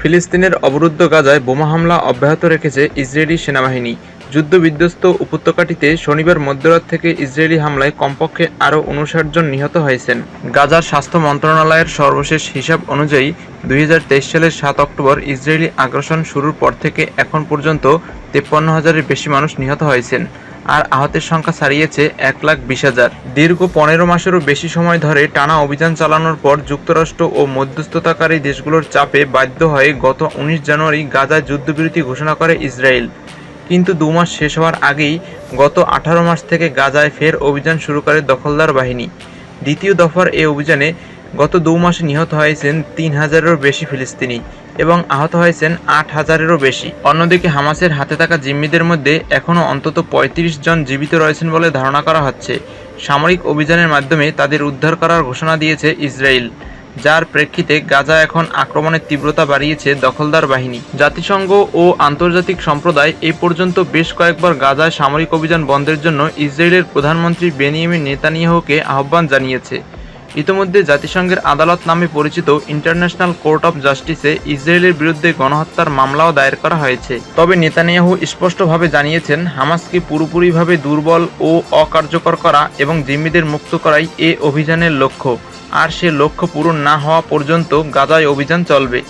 ফিলিস্তিনের অবরুদ্ধ গাজায় বোমা হামলা অব্যাহত রেখেছে ইসরায়েলি সেনাবাহিনী। যুদ্ধবিধ্বস্ত উপত্যকাটিতে শনিবার মধ্যরাত থেকে ইসরায়েলি হামলায় কমপক্ষে আরও উনষাট জন নিহত হয়েছেন। গাজার স্বাস্থ্য মন্ত্রণালয়ের সর্বশেষ হিসাব অনুযায়ী দুই হাজার তেইশ সালের সাত অক্টোবর ইসরায়েলি আগ্রাসন শুরুর পর থেকে এখন পর্যন্ত তেপ্পান্ন হাজারের বেশি মানুষ নিহত হয়েছেন। আর আহতের সংখ্যা ছাড়িয়েছে এক লাখ বিশ হাজার। দীর্ঘ পনেরো মাসেরও বেশি সময় ধরে টানা অভিযান চালানোর পর যুক্তরাষ্ট্র ও মধ্যস্থতাকারী দেশগুলোর চাপে বাধ্য হয়ে গত উনিশ জানুয়ারি গাজায় যুদ্ধবিরতি ঘোষণা করে ইসরায়েল। কিন্তু দু মাস শেষ হওয়ার আগেই গত আঠারো মাস থেকে গাজায় ফের অভিযান শুরু করে দখলদার বাহিনী। দ্বিতীয় দফার এই অভিযানে গত দু মাসে নিহত হয়েছেন তিন হাজারেরও বেশি ফিলিস্তিনি। এবং আহত হয়েছেন আট হাজারেরও বেশি। অন্যদিকে হামাসের হাতে থাকা জিম্মিদের মধ্যে এখনও অন্তত পঁয়ত্রিশ জন জীবিত রয়েছেন বলে ধারণা করা হচ্ছে। সামরিক অভিযানের মাধ্যমে তাদের উদ্ধার করার ঘোষণা দিয়েছে ইসরায়েল, যার প্রেক্ষিতে গাজা এখন আক্রমণের তীব্রতা বাড়িয়েছে দখলদার বাহিনী। জাতিসংঘ ও আন্তর্জাতিক সম্প্রদায় এ পর্যন্ত বেশ কয়েকবার গাজায় সামরিক অভিযান বন্ধের জন্য ইসরায়েলের প্রধানমন্ত্রী বেনিয়ামিন নেতানিয়াহুকে আহ্বান জানিয়েছে। ইতোমধ্যে জাতিসংঘের আদালত নামে পরিচিত ইন্টারন্যাশনাল কোর্ট অফ জাস্টিসে ইসরায়েলের বিরুদ্ধে গণহত্যার মামলাও দায়ের করা হয়েছে। তবে নেতানিয়াহু স্পষ্টভাবে জানিয়েছেন, হামাসকে পুরোপুরিভাবে দুর্বল ও অকার্যকর করা এবং জিম্মিদের মুক্ত করাই এ অভিযানের লক্ষ্য। আর সে লক্ষ্য পূরণ না হওয়া পর্যন্ত গাজায় অভিযান চলবে।